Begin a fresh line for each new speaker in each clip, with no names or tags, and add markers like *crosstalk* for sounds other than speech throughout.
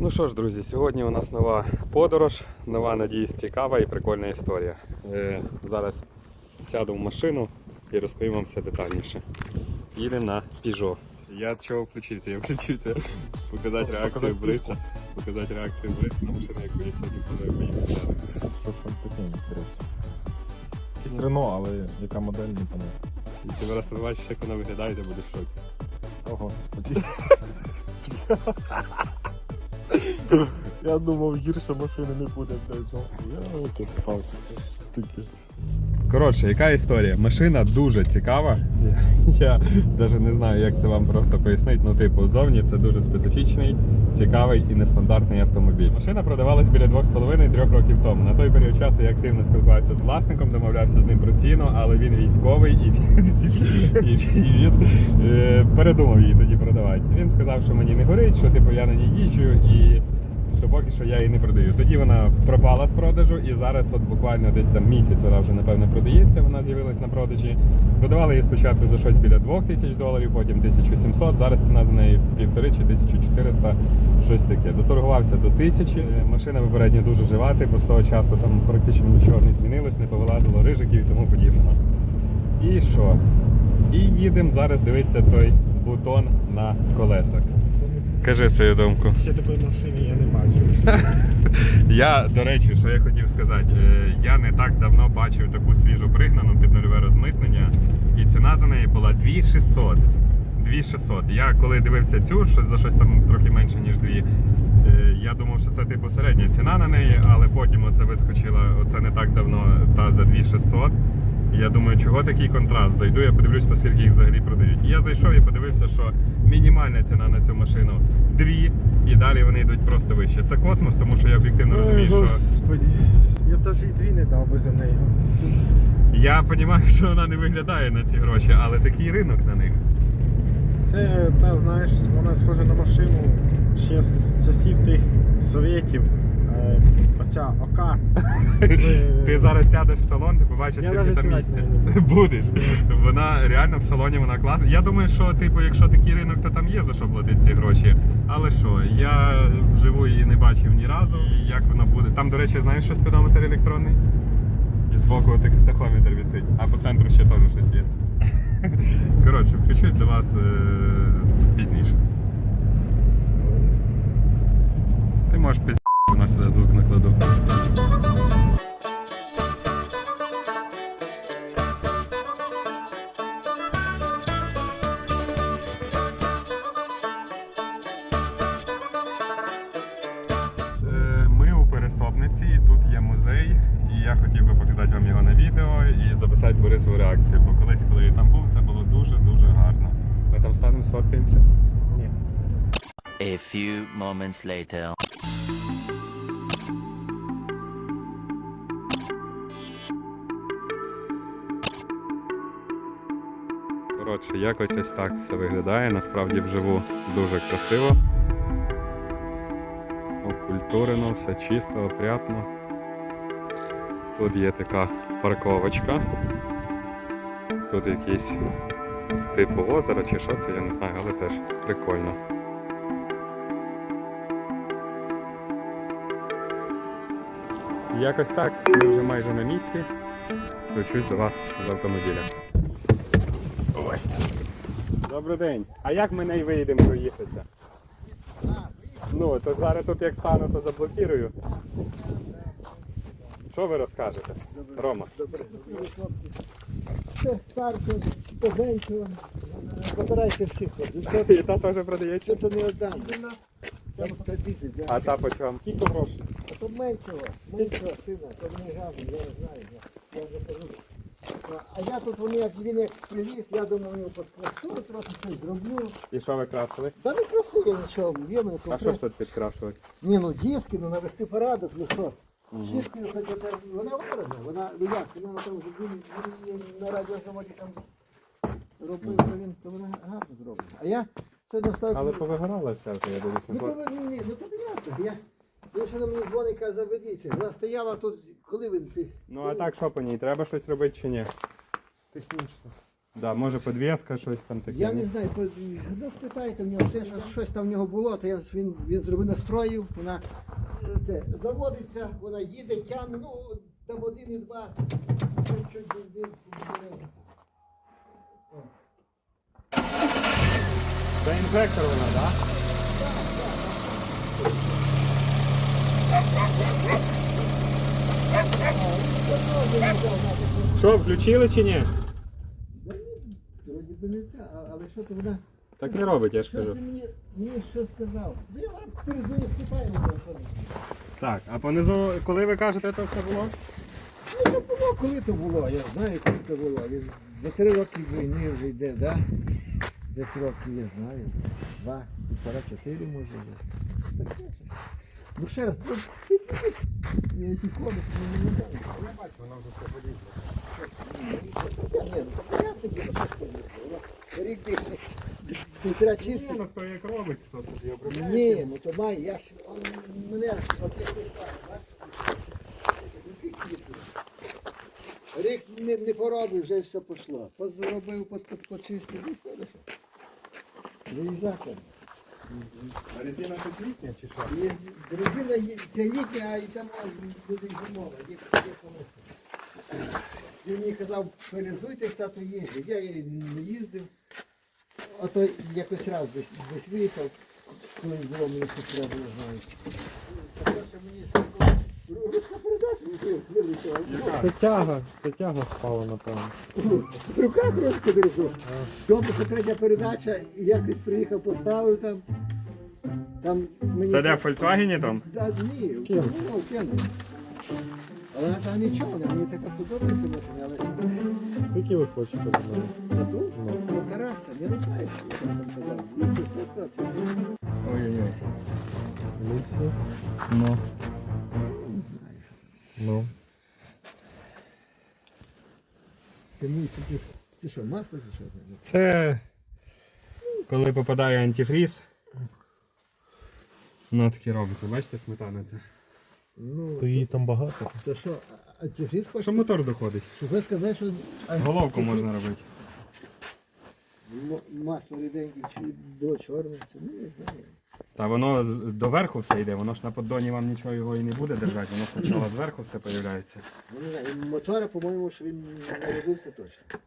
Ну що ж, друзі, сьогодні у нас нова подорож, нова, надіюсь, цікава і прикольна історія. Е, зараз сяду в машину і розповім вам все детальніше. Їдемо на Peugeot. Я чого включився? Я включився *laughs* показати реакцію Бриса. Показати реакцію Бриса на машину, яку я сьогодні поїхати.
Що там таке інтересно? Якийсь Рено, але яка модель не понятно.
І ти зараз побачиш, як вона виглядає, ти будеш в шокі.
О, господи. *laughs* Я думав, гірше машини не буде, блядь. Я окей, палки, це таке.
Коротше, яка історія? Машина дуже цікава. *laughs* Я навіть не знаю, як це вам просто пояснити. Ну, типу, зовні це дуже специфічний, цікавий і нестандартний автомобіль. Машина продавалась біля 2,5-3 років тому. На той період часу я активно спілкувався з власником, домовлявся з ним про ціну, але він військовий і *laughs* він, е, передумав її тоді продавати. Він сказав, що мені не горить, що типу я на ній їжджу і що поки що я її не продаю. Тоді вона пропала з продажу, і зараз, от буквально десь там місяць, вона вже напевно продається. Вона з'явилась на продажі. Продавали її спочатку за щось біля 2 тисяч доларів, потім 1700. Зараз ціна за неї півтори чи 1400, щось таке. Доторгувався до тисячі. Е, Машина попередньо дуже жива, типу з того часу там практично нічого не змінилось, не повилазило рижиків і тому подібного. І що? І їдемо зараз дивитися той бутон на колесах. Кажи свою думку.
Ще такої машини я не бачив. *laughs*
Я, до речі, що я хотів сказати, е, я не так давно бачив таку свіжу пригнану під нульове розмитнення, і ціна за неї була 2600. 2600. Я коли дивився цю, що за щось там трохи менше, ніж дві. е, Я думав, що це типу середня ціна на неї, але потім оце вискочила, оце не так давно та за 2600. Я думаю, чого такий контраст? Зайду, я подивлюсь, по скільки їх взагалі продають. І я зайшов і подивився, що мінімальна ціна на цю машину дві, і далі вони йдуть просто вище. Це космос, тому що я об'єктивно розумію, що
господи. Я б навіть і дві не дав би за неї.
я розумію, що вона не виглядає на ці гроші, але такий ринок на них.
Це, та, знаєш, вона схожа на машину ще з часів тих совєтів. Е, Оця ока. з- *laughs*
Ти зараз сядеш в салон, ти побачиш,
Я
скільки
навіть
там
сідати
місця. *laughs* Будеш. Вона реально в салоні вона класна. Я думаю, що типу, якщо такий ринок, то там є за що платити ці гроші. Але що, я вживу її не бачив ні разу. І як воно буде. Там, до речі, знаєш, що спідометр електронний? І збоку так, тахометр висить, а по центру ще теж щось є. *laughs* Коротше, включусь до вас е- пізніше. Ти можеш пізніше, вона сюди звук накладу. Е, Ми у Пересопниці, тут є музей, і я хотів би показати вам його на відео і записати Борисову реакцію. Бо колись, коли я там був, це було дуже-дуже гарно. Ми там станемо, сфоткаємося.
A few moments later.
Коротше, якось ось так все виглядає. Насправді вживу дуже красиво. Окультурено, все чисто, опрятно. Тут є така парковочка. Тут якийсь типу озеро чи що це, я не знаю, але теж прикольно. Якось так, ми вже майже на місці. Включусь до вас з автомобіля. Ой. Добрий день. А як ми не виїдемо проїхатися? Ну, то ж зараз тут як стану, то заблокірую. Що ви розкажете? Рома.
Це старше, побенького, батарейки всі ходять.
І та теж продається.
Це то не да.
А та по чому? Кілько грошей.
А то меншого, меншого сина, то не газу, я не знаю. Я, я вже кажу. А- я тут вони, як він як привіз, я думаю, його підкрасую, трохи щось зроблю.
І що ви красили?
Да не красиво нічого, є в мене
А що ж тут підкрашувати?
Ні, ну диски, ну навести порядок, ну що. Щіткою хоч оте- вона виробна, вона, ну як, вона на тому, він, він на радіозаводі там робив, то він, то вона гарно зроблена. А я сьогодні став...
Але повигорала вся вже, я дивлюсь
Ну, коли, ні, ні, ну тобі ясно. Я, він ще на мені дзвонить, каже, заведіть. Вона стояла тут, коли він пі-
Ну а так що по ній? Треба щось робити чи ні?
Технічно.
Да, може підвіска, щось там таке.
Я
ну.
не знаю, по- ну спитайте в нього, ще щось- щось там в нього було, то я, він, він зробив настроїв, вона е, це, заводиться, вона їде, тягне, ну там один і два, бензин. побере.
Це інжектор вона, так? Що, включили чи ні?
Вроді би не це, а- але що то вона,
Так не робить, я ж
що
кажу.
ти мені, мені що сказав? Да я вам перезвоню, спитаю, що не.
Так, а понизу, коли ви кажете, це все було?
Ну, то було, коли то було, я знаю, коли то було. Він за три роки війни вже йде, да? Десь роки, я знаю. Два, півтора, чотири може вже. Таке щось. Ну ще раз, ну, я ті комики не не знаю.
Я бачу, вона вже все полізла.
Ні, ну то діло, що ж. Рік десь не треба чистити.
Ну, хто як робить, хто собі обробляє.
Ні, ну то має, я ж он, мене от я? Ну? Рік не, не поробив, вже все пішло. Под, почистив, і все лише.
А резина тут літня чи що?
Є, резина є, це літня, і там буде зимова. Є, є колеса. Він мені казав, перезуйте, тату їздить. Я і не їздив. А то якось раз десь, десь виїхав, коли було мені було знаю. По-перше, мені
Це тяга, це тяга спала, напевно.
В руках ручку держу. Тому що третя передача, і якось приїхав, поставив там. Там мені
Це де в Volkswagen там?
Да, ні, в
кіно.
Але та нічого, мені така подобається машина, але
Скільки ви хочете за мене?
на ту,
Ну.
ну Тараса, я не знаю, що я там казав. Ну, це так,
Ой-ой-ой.
Люксі?
Ну.
Ну.
Ти мусиш, це, це що, масло чи що? це?
Це коли попадає антифріз. Ну таке робиться, бачите, сметана це.
Ну,
То її там багато.
то що, а- антифриз хочеш?
Що мотор доходить?
Щоб ви сказали, що антифриз-
Головку можна робити.
М- Масло ріденьке, чи було чорне, чи ну не знаю.
Та воно доверху все йде, воно ж на поддоні вам нічого його і не буде держати, воно спочатку зверху все з'являється.
Ну, не знаю, мотора, по-моєму, що він не робився точно.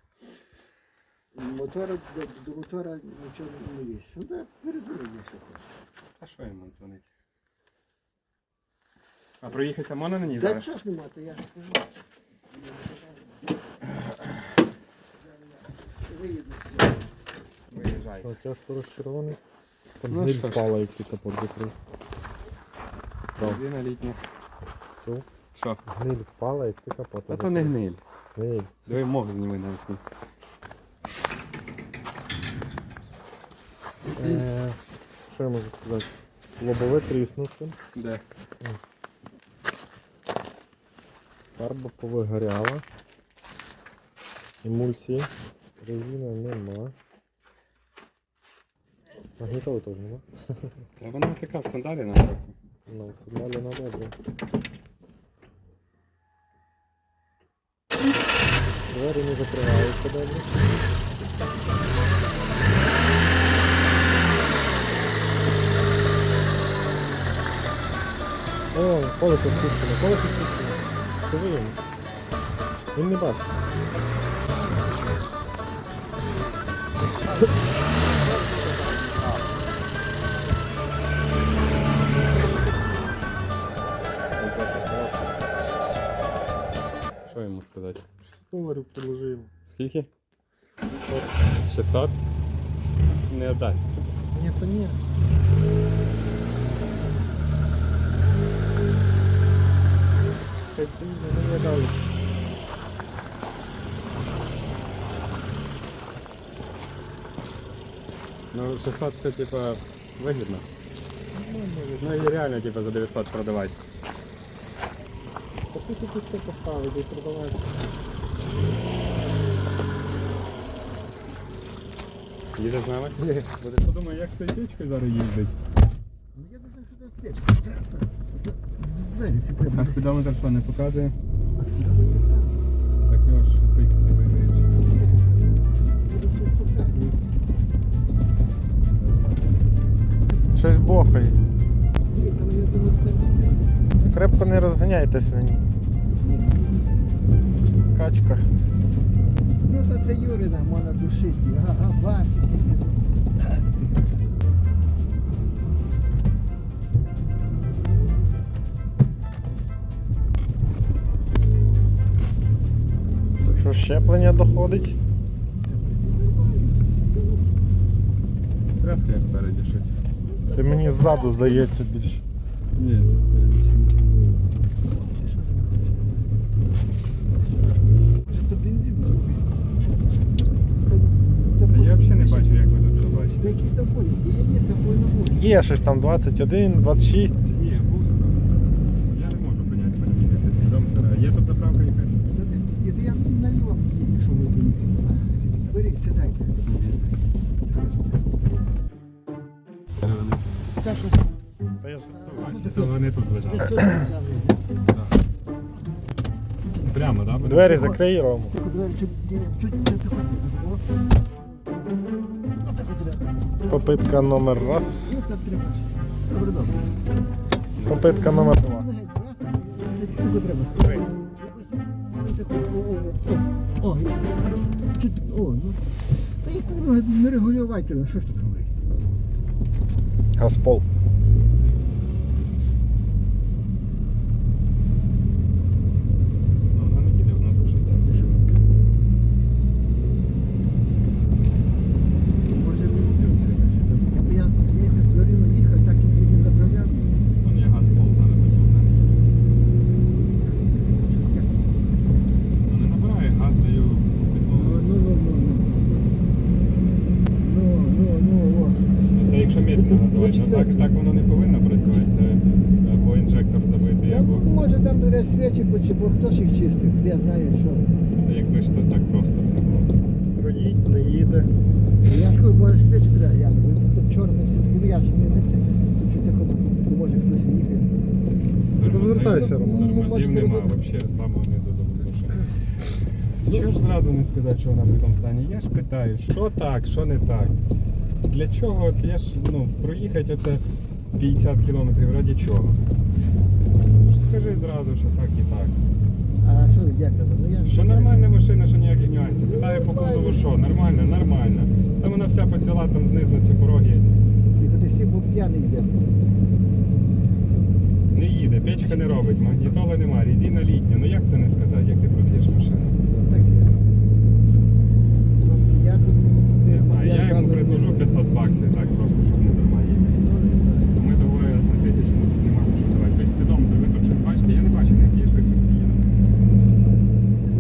Мотора, до, до мотора нічого не є. Ну так, перезує, якщо хочеш.
А що йому дзвонить? А проїхатися можна на ній
Та
зараз?
чого ж нема, то я ж кажу. Виїду.
Виїжджай.
Що, тяжко розчарований? Там
Ну,
гниль
що ж.
впала, як ти капот закрив. Так.
Резина літня.
Що?
Що?
Гниль впала, як ти капот
Та то не гниль.
Гниль.
Диви мох зніми на вікні.
Е, Що я можу сказати? Лобове тріснуте,
Де?
фарба повигоряла. Емульсії. Резина нема. Магнітоли теж нема.
Та вона така в сандалі на трохи.
Ну, в сигналі на добре. Двері не закриваються добре. О, колесо спущено, колесо спущено. Скажи йому. Він не бачить.
Що йому сказати?
Доларів предложи йому.
Скільки? 600? Не дасть.
Ні, то ні. Хай стоїть, не дали.
Ну 600 це типа вигідно. Ну і реально типа за 900 продавати.
Таку сітку поставити і продавати.
Їде з нами? Буде що думає, як з цією зараз їздить?
Ну я не знаю, що там свічка. Двері ці треба.
А спідометр що не показує?
А спідометр
так. Його ж пик співається.
Щось бохає. Крепко не розганяйтесь на ній. Качка.
Ну то це Юрина можна душити. Ага, бачиш.
Що щеплення доходить?
Тряскає спереді щось.
Ти мені ззаду здається більше.
Ні, спереді.
Може то бензин зробити.
Та я взагалі не бачу, як ви тут що бачите.
Та якісь там ходять, є,
щось там 21, 26.
Ні, пусто. Я не можу поняти, свідомо. Є тут заправка якась?
Ні, то я наліво їду, що ви доїхали. Беріть, сідайте. Що
Та я ж
Бачите, то вони тут лежать.
лежали.
Прямо, так? Да?
Двері закрий, Рому.
Двері чуть не
Попитка номер раз. Попитка номер два.
Маленьке, о, ну. Та їх ну, не регулювайте, ну що ж тут говорити?
Газпол.
Ну, Вона не їде, вона душиться.
Може мені це треба ще задати. Аби я їхав, до Рівно їхав, так і не заправляв.
Вон є газ пол зараз лежу, вона не їде. Ну не набирає, газ даю в
Ну,
підлогу.
ну, ну, ну, ну. Ну, ну, ну, о.
Це якщо медленно
Це
називають, ну так,
четвертий.
так воно не повинно працювати. Це або інжектор забитий,
Там,
або
може там бере свічі, бо, чи- бо хто ж їх чистив, я знаю, що.
якби ж то так просто все було.
Троїть, не їде.
Я ж кажу, може свічі треба, я ну, тут чорне все таки, ну я ж не, не це. Тут що таке, ну, може хтось їхає.
Розвертайся,
Роман.
Тормозів
Можете
нема
розвертати.
взагалі, з самого низу заглушення. Чого ж зразу не сказати, що вона в такому стані? Я ж питаю, що так, що не так. Для чого? От я ж ну, проїхати оце 50 кілометрів раді чого? Скажи зразу, що так і так.
А що я казав? Ну, я ж-
Що нормальна машина, що ніяких нюансів. Питаю по кузову, що нормально, нормально. Там вона вся поціла там знизу ці пороги.
Ти куди всі, бо п'яний йде.
Не їде, печка не робить, магнітола нема, резина літня. Ну як це не сказати, як ти продаєш машину?
Ну, так. Хлопці, я тут
Не знаю, я йому
камеру
предложу
не-
500 баксів, так просто, щоб не дарма їхати.
Ну, не знаю.
Ми договорились на тисячу, ну тут нема за що давати. Ви спідометр, ви тут щось бачите, я не бачу, на якій швидкості їду.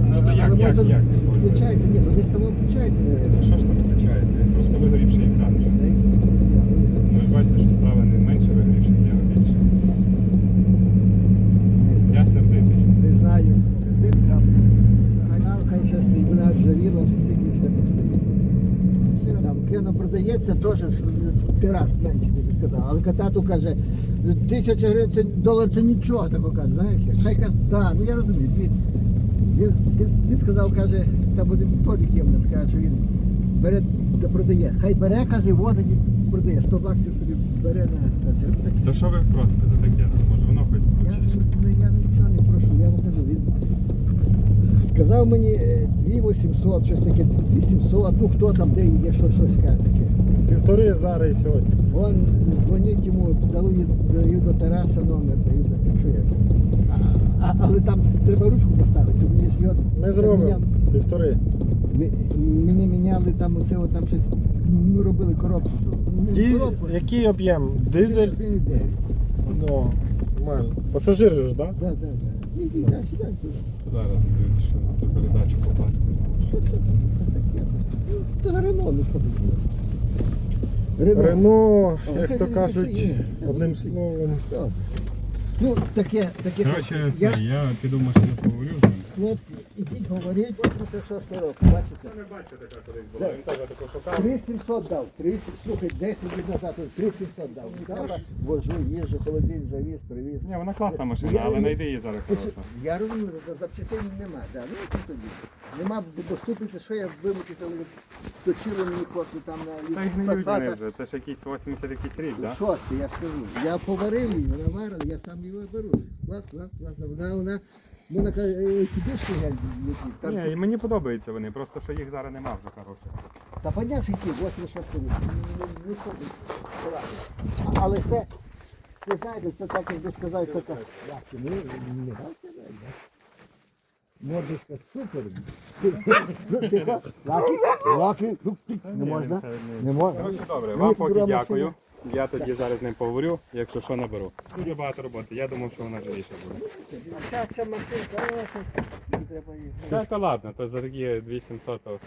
Ну, то
А-
як- як-?
Включається, ні, то десь там включається, мабуть.
Що ж там включається? Він просто вигорівший екран вже. Ну ви ж бачите, що справа не менше вигорівши, зліва більше. Я сердитий.
Не знаю. Ганавка ще стоїть, вона ржавіла, вже стільки ще постоїть. Там кено продається теж терас менше, тобі сказав. Але катату каже, тисяча гривень це долар це нічого, так каже, знаєш. Хай каже, так, ну я розумію. Він, він, він, він сказав, каже, там один Толік є, мене скаже, що він бере та продає. Хай бере, каже, возить і продає. 100 баксів собі бере на це. таке.
То що ви просите за таке? Може воно хоч
Я, не- я нічого не прошу, я вам кажу, він сказав мені е, 2800, щось таке, 2700, ну хто там, де, якщо щось каже таке.
Півтори зараз і сьогодні.
Вон дзвонить йому, даю, даю до Тараса номер, даю до що я. А, але там треба ручку поставити, мені його.
Ми зробимо. Півтори.
ми- Мені міняли там оце, от там щось, ну робили коробку. Ну,
Діз...
коробку.
Який об'єм? Дизель?
1,9.
Ну, нормально. Пасажир же ж, так?
Да, да, да. Іди, да, сідай тут.
Зараз дивіться, що на передачу попасти.
Що це таке? Це Рено, ну що тут було? Рено.
Рено, як то *laughs* кажуть, одним словом.
Ну, таке, таке.
Короче,
я,
це, я піду машину поговорю.
Хлопці, ідіть говоріть, 86 року, бачите?
Не бачите, така колись
була.
Він теж таку шукав.
3700 дав, 30, слухай, 10 років назад, 3700 дав. Дав, вожу, їжджу, холодильник завіз, привіз.
Ні, вона класна машина,
Я-
але знайди її зараз хороша.
Я розумію, за- запчастин нема, да. ну що тоді. Нема доступниці, що я вимутити, точили мені хлопці там на
Та й гниють вони
Пасата.
вже, це ж якийсь 80 якийсь рік, так?
Шостий, я ж кажу. Я поварив її, вона варила, я сам її беру. Клас, клас, клас. Вона, вона, вона каже, «Е, сидушки я. Там,
Ні, і мені подобаються вони, просто що їх зараз нема вже хороших.
Та що йти, 86 рік. Ну, ну, що ти, ладно. Але це, ви знаєте, це так, як би сказати, що так, як, ну, не гавте, да? Мордочка супер. Ну, тихо, лаки, лаки, ну, не можна, не можна.
Коротше, добре, вам поки дякую. Я тоді зараз з ним поговорю, якщо що наберу. Дуже багато роботи, я думав, що вона живіша буде.
Ця, ця машинка, не треба її.
Та, та ладно, то за такі 2700. то-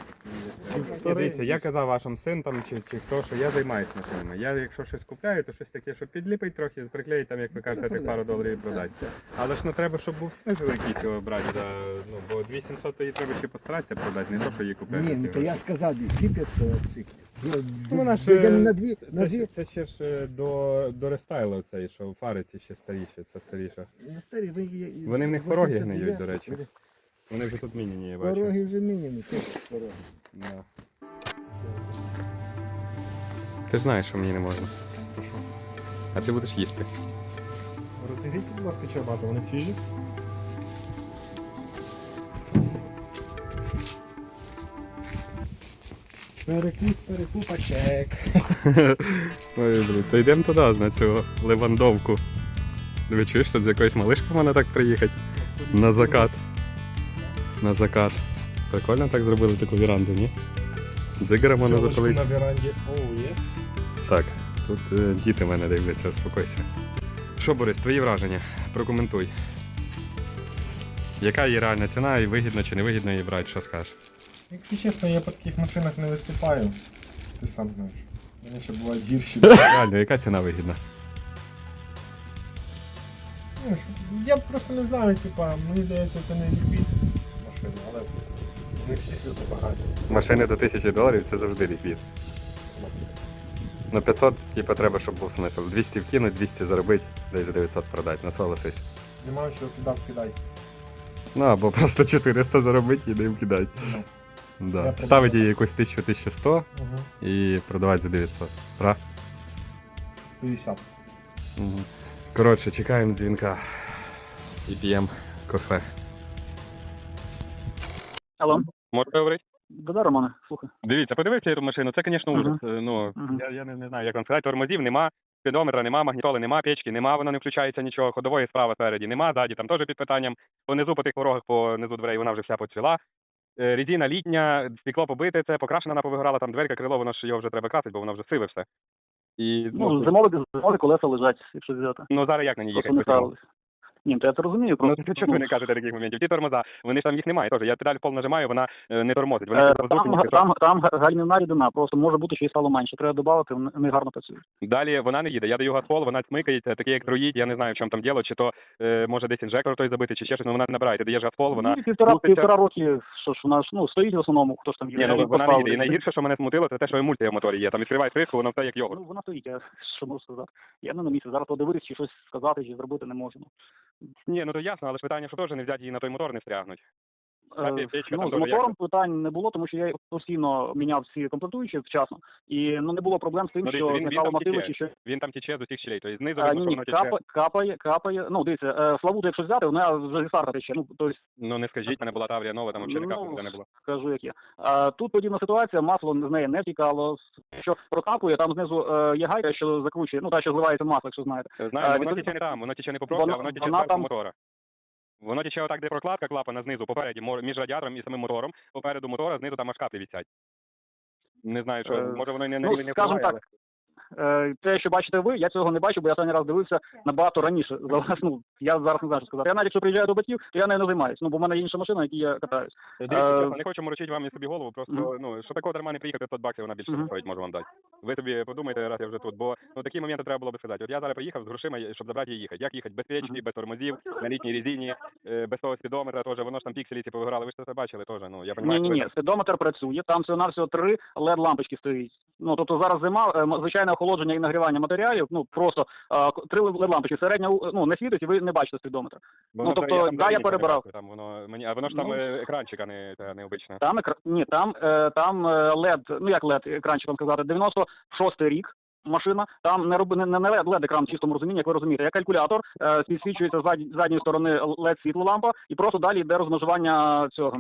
І Дивіться, я казав вашим син там чи, чи хто, що я займаюся машинами. Я якщо щось купляю, то щось таке, щоб підліпить трохи, приклеїть там, як ви кажете, тих пару доларів і продати. Але ж ну треба, щоб був смисл якийсь його брати за. Ну, бо 2700 то її треба ще постаратися продати, не то, що її купити.
Ні, ну то я сказав, 2500 тільки. Ну,
Вона ж,
Дійдемо
е,
на дві,
це,
на
це,
дві.
ще- це ще ж е, до, до рестайлу цей, що фари ці ще старіші, це старіше.
Старі, ви є-
Вони в них пороги
89,
гниють, до речі. Вони вже тут міняні, я бачу.
Пороги вже мінімум, пороги.
Да. Ти ж знаєш, що мені не можна. А ти будеш їсти.
Розігрійте, будь ласка, чорбати, вони свіжі. Перекуп, перекупачек. *laughs*
Ой, блін, то йдемо туди, на цю Левандовку. Ви чуєш, тут з якоюсь малишкою можна так приїхати? На закат. На закат. Прикольно так зробили таку віранду, ні? Дзигара можна запалити.
на веранді. Оу, єс.
Так, тут е, діти мене дивляться, успокойся. Що, Борис, твої враження? Прокоментуй. Яка її реальна ціна і вигідно чи не вигідно її брати, що скажеш?
Якщо чесно, я по таких машинах не виступаю. Ти сам знаєш. Вони ще бувають гірші.
Реально, яка ціна вигідна?
Ну, Я просто не знаю, типа, мені здається, це не ліквід машини, але не всі люди багаті.
Машини до 1000 доларів це завжди ліквід. На 500, типу, треба, щоб був смисл. 200 вкинуть, 200 заробити, десь за 900 продати. На согласись.
Немає чого кидав, кидай.
Ну або просто 400 заробити і не кидати.
Ну.
Да.
Я
Ставити їй якусь 1000-1100
Угу.
і продавати за 900. Пра?
50.
Угу. Коротше, чекаємо дзвінка і п'ємо кофе.
Алло,
Можете говорити?
да, Романе, слухай.
Дивіться, подивіться цю машину, це, звісно, ужас. Е, Ну,
Мгм.
я, я не, не знаю, як вам сказати, тормозів нема, спідометра нема, магнітоли нема, печки нема, вона не включається нічого, ходової справа спереді нема, ззаді там теж під питанням. Понизу по тих порогах, по низу дверей вона вже вся поцвіла. Е, Резина літня, стекло побите, це покрашена вона повигорала, там дверка, крило, воно ж його вже треба красити, бо воно вже сиве все. І,
Ну,
ну,
зимові, зимові колеса лежать, якщо взяти.
ну зараз як на ній
Просто
їхати?
не
по
ставились. Ні, то я це розумію.
Ну,
Просто,
то чого ви не кажете таких моментів? Ті тормоза, вони ж там їх немає теж. Я педаль пол нажимаю, вона е, не тормозить. Вони
Е, там,
воздушні,
там, там гальмівна рідина, просто може бути, що їй стало менше. Треба додати, вони гарно працюють.
Далі вона не їде. Я даю газпол, вона смикає, це таке як троїть, я не знаю, в чому там діло, чи то е, може десь інжектор той забитий, чи ще щось, ну вона не набирає. Ти даєш газпол, вона
Ну, півтора,
крутиться.
півтора роки, що ж вона ж, ну, стоїть в основному, хто ж там
Ні, ну
їде,
вона не їде. І найгірше, що мене смутило, це те, що емульсія в моторі є. Там відкриваєш кришку, воно все як йогурт.
Ну, вона стоїть, я що можу сказати. Я не на місці. Зараз подивитись, чи щось сказати, чи зробити не можу.
Ні, ну то ясно, але ж питання, що теж не взяти її на той мотор, не встрягнуть.
Е, ну, з мотором питань не було, тому що я постійно міняв всі комплектуючі вчасно, і ну не було проблем з тим,
Ну,
що зникало мотиви чи що.
Він там тече з усіх щелей. Тобто знизу
А, ні, ні, капає, капає, капає. Ну, дивіться, е, Славуту, якщо взяти, вона вже зі старта тече. Ну, тобто,
Ну не скажіть, мене була та аварія нова, там взагалі
Ну,
не було.
скажу, як є. А, тут подібна ситуація, масло з неї не тікало. Що прокапує, там знизу е, є гайка, що закручує, ну та, що зливається масло, якщо знаєте.
Знаєш,
А,
воно тече не там, воно тече не по проводу, а
Воно-
тече
там-
мотора. Воно тече отак, де прокладка клапана знизу, попереді, між радіатором і самим мотором, попереду мотора, знизу там аж каплі висять. Не знаю, що,
Е,
може воно і не, не,
ну,
не впливає,
так, Е, те, що бачите ви, я цього не бачу, бо я останній раз дивився набагато раніше. *laughs* За вас, ну, я зараз не знаю, що сказати. Я навіть якщо приїжджаю до батьків, то я нею не займаюся. Ну, бо в мене є інша машина, на якій я катаюсь.
Дивіться,
Е,
чесно, не хочу морочити вам і собі голову, просто
Мгм.
ну що такого дарма не приїхати 500 баксів, вона більше
Мгм.
стоїть, можу вам дати. Ви собі подумайте, раз я вже тут, бо ну такі моменти треба було би сказати. От я зараз приїхав з грошима, щоб забрати її їхати. Як їхати безпечні, без тормозів, на літній резині, е, без того спідометра, теж воно ж там пікселі ці повиграли. Ви ж це бачили теж. Ну я
Ні, ні, ні, спідометр працює, там всього на всього три led лампочки стоїть. Ну тобто зараз зима, е, м- звичайне охолодження і нагрівання матеріалів. Ну просто е, к- три лампочки. Середня ну не світить, і ви не бачите спідометр. ну, тобто, да, я перебирав.
Там воно мені, а воно ж там
Ну.
е, екранчик, а не, та, не обичне.
Там екра... ні, там е, там е, LED, ну як LED, екранчик вам сказати, 96-й рік. Машина там не роби не, не LED, екран в чистому розумінні, як ви розумієте. Як калькулятор е, підсвічується з зад- задньої сторони LED світло лампа, і просто далі йде розмежування цього.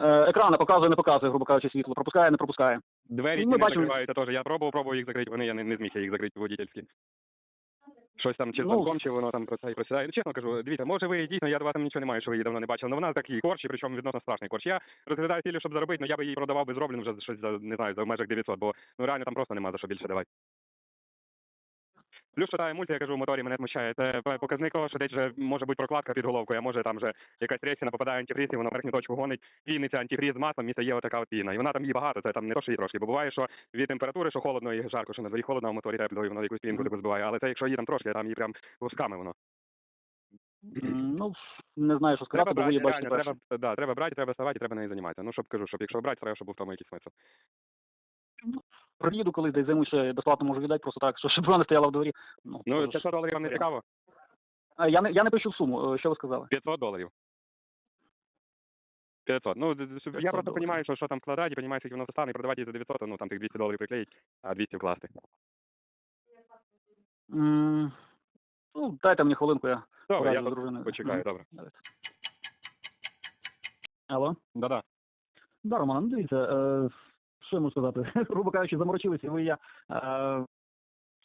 Е, екрана показує, не показує, грубо кажучи, світло, пропускає, не пропускає.
Двері
Ми
не
бачимо-
закриваються теж. Я пробував, пробував їх закрити, вони я не, не зміг я їх закрити водительські. Щось там чи з
Ну.
замком, чи воно там просяє, просідає. Ну, чесно кажу, дивіться, може ви дійсно, я до вас там нічого не маю, що ви її давно не бачили, але вона такий корч, і причому відносно страшний корч. Я розглядаю цілі, щоб заробити, але я би її продавав би зроблено вже щось за не знаю, за в межах 900, бо ну реально там просто нема за що більше давати. Плюс що та емульсія, я кажу, в моторі мене смущає. Це показник того, що десь вже може бути прокладка під головкою, а може там вже якась трещина попадає антифріз, і воно верхню точку гонить, піниться антифріз з маслом, і це є отака от піна. І вона там її багато, це там не то, що її трошки. Бо буває, що від температури, що холодно і жарко, що на дворі холодно, а в моторі тепло, і воно якусь пінку таку збиває. Але це якщо її там трошки, там її прям лусками воно.
Ну не знаю, що сказати, бо ви її бачите
треба, да, треба брати, треба ставати, і треба нею займатися. Ну, щоб кажу, щоб якщо брати, треба, щоб був в тому якийсь смисл.
Приїду колись десь зиму ще безплатно можу віддати, просто так, що щоб вона не стояла в дворі. Ну,
Ну,
тож-
500 доларів вам не цікаво?
А, я не я не пишу суму. е, Що ви сказали?
500 доларів. 500. Ну, д- д- я
500
просто
доларів.
розумію, що, що там вкладати, і розумію, скільки воно стане, і продавати її за 900, ну, там тих 200 доларів приклеїть, а 200 вкласти.
М, Ну, дайте мені хвилинку, я
Добре, я
порадю з
тут
дружиною.
почекаю,
Мгм.
добре.
Алло?
Да-да.
Да, Роман, ну дивіться, е, що можу сказати? *laughs* Грубо кажучи, заморочилися ви і я. Е,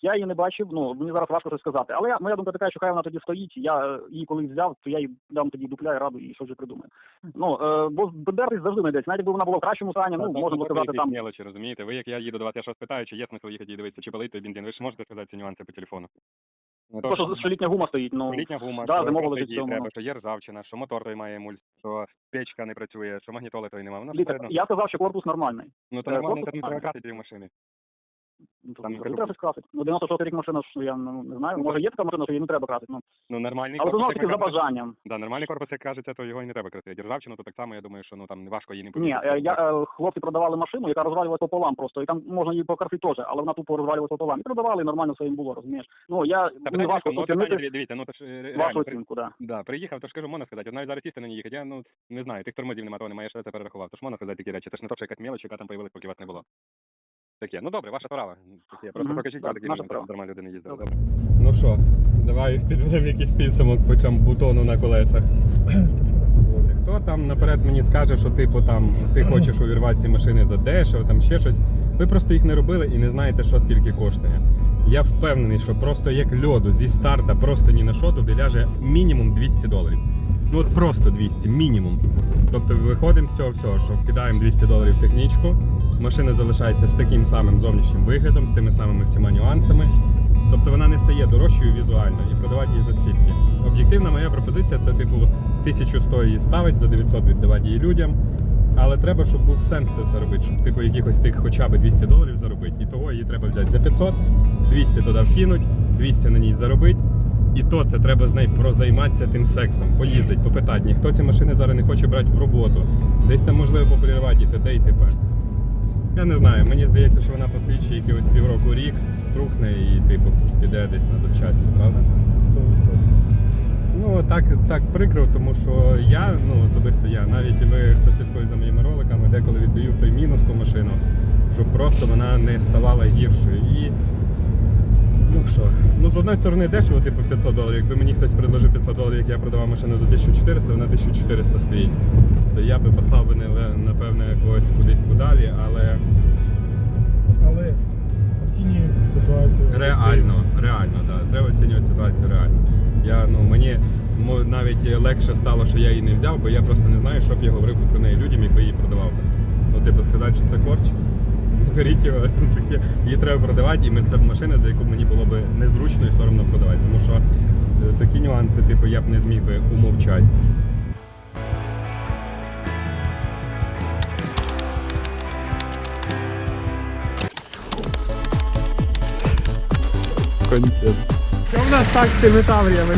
я її не бачив, ну мені зараз важко щось сказати. Але моя думка така, що хай вона тоді стоїть. Я її колись взяв, то я їй дам тоді дупля і раду і щось вже придумаю. Ну, е, бо бендерність завжди знайдеться. Навіть якби вона була в кращому стані, ну можна було сказати там.
Мелочі, розумієте? Ви, як я їду до вас, я щось питаю, чи є смисл їхати і дивитися, чи палить той бензин. Ви ж можете сказати ці нюанси по телефону. Ну,
То, що, що літня гума стоїть, ну
Літня гума,
да,
що протеїн
від
треба, що є ржавчина, що мотор той має емульсію, що печка не працює, що магнітоли той немає. Воно
дивіться,
все одно.
я сказав, що корпус нормальний.
Ну то
е,
нормально,
корпус
це не треба
нормальний.
красити машини.
Ну, то
Там
не треба щось красити. Ну, 96 рік машина, що я ну, не знаю. Може є така машина, що її не треба красити. Ну,
Ну нормальний
але
корпус,
знову таки
ви
за бажанням.
Да, нормальний корпус, як кажеться, то його і не треба красити. Ржавчину, то так само, я думаю, що ну там важко її не
Ні, е, я, е, хлопці продавали машину, яка розвалювалася пополам просто, і там можна її покрасити теж, але вона тупо розвалювалася пополам. І продавали, і нормально все їм було, розумієш? Ну, я,
Та
мені
питання,
важко
ну, питання,
оцінити
дивіться, ну то ж е,
вашу
реально, при-
оцінку, да.
Да, приїхав, то ж кажу, можна сказати. От навіть зараз сісти на ній їхати, я ну не знаю, тих тормозів немає, того немає, що я це перерахував. Тож можна сказати такі речі. Це ж не то, що якась яка там появилась, поки вас не було. Таке, ну добре, ваша справа. Таке, просто покажіть, такі
наша справа.
нормально людина їздила.
Добре.
Ну що, давай підведемо якийсь підсумок по цьому бутону на колесах. Хто там наперед мені скаже, що типу там ти хочеш увірвати ці машини за дешево, там ще щось. Ви просто їх не робили і не знаєте, що скільки коштує. Я впевнений, що просто як льоду зі старта просто ні на що тобі ляже мінімум 200 доларів. Ну от просто 200, мінімум. Тобто виходимо з цього всього, що вкидаємо 200 доларів в технічку, машина залишається з таким самим зовнішнім виглядом, з тими самими всіма нюансами. Тобто вона не стає дорожчою візуально і продавати її за скільки. Об'єктивна моя пропозиція це типу 1100 її ставить, за 900 віддавати її людям. Але треба, щоб був сенс це все щоб типу якихось тих хоча б 200 доларів заробити. І того її треба взяти за 500, 200 туди вкинуть, 200 на ній заробити. І то це треба з нею прозайматися тим сексом, поїздить, попитати. Ніхто ці машини зараз не хоче брати в роботу. Десь там можливо пополірувати і т.д. і т.п. Я не знаю, мені здається, що вона постоїть ще якихось півроку рік, струхне і типу піде десь на запчасті, правда?
100%.
Ну так, так прикро, тому що я, ну особисто я, навіть ви хто слідкує за моїми роликами, деколи віддаю в той мінус ту машину, щоб просто вона не ставала гіршою. І ну що, ну з одної сторони дешево, типу 500 доларів. Якби мені хтось предложив 500 доларів, як я продавав машину за 1400, вона 1400 стоїть. То я би послав би не- напевне когось кудись подалі, але
Але оцінюємо ситуацію.
Реально, реально, да. Треба оцінювати ситуацію реально. Я, ну, мені мо- навіть легше стало, що я її не взяв, бо я просто не знаю, що б я говорив би про неї людям, якби її продавав. би. Ну, типу, сказати, що це корч, беріть його, *laughs* її треба продавати, і це машина, за яку мені було б незручно і соромно продавати. Тому що е, такі нюанси, типу, я б не зміг би умовчати. Концерт. Що в нас так з тими тавріями?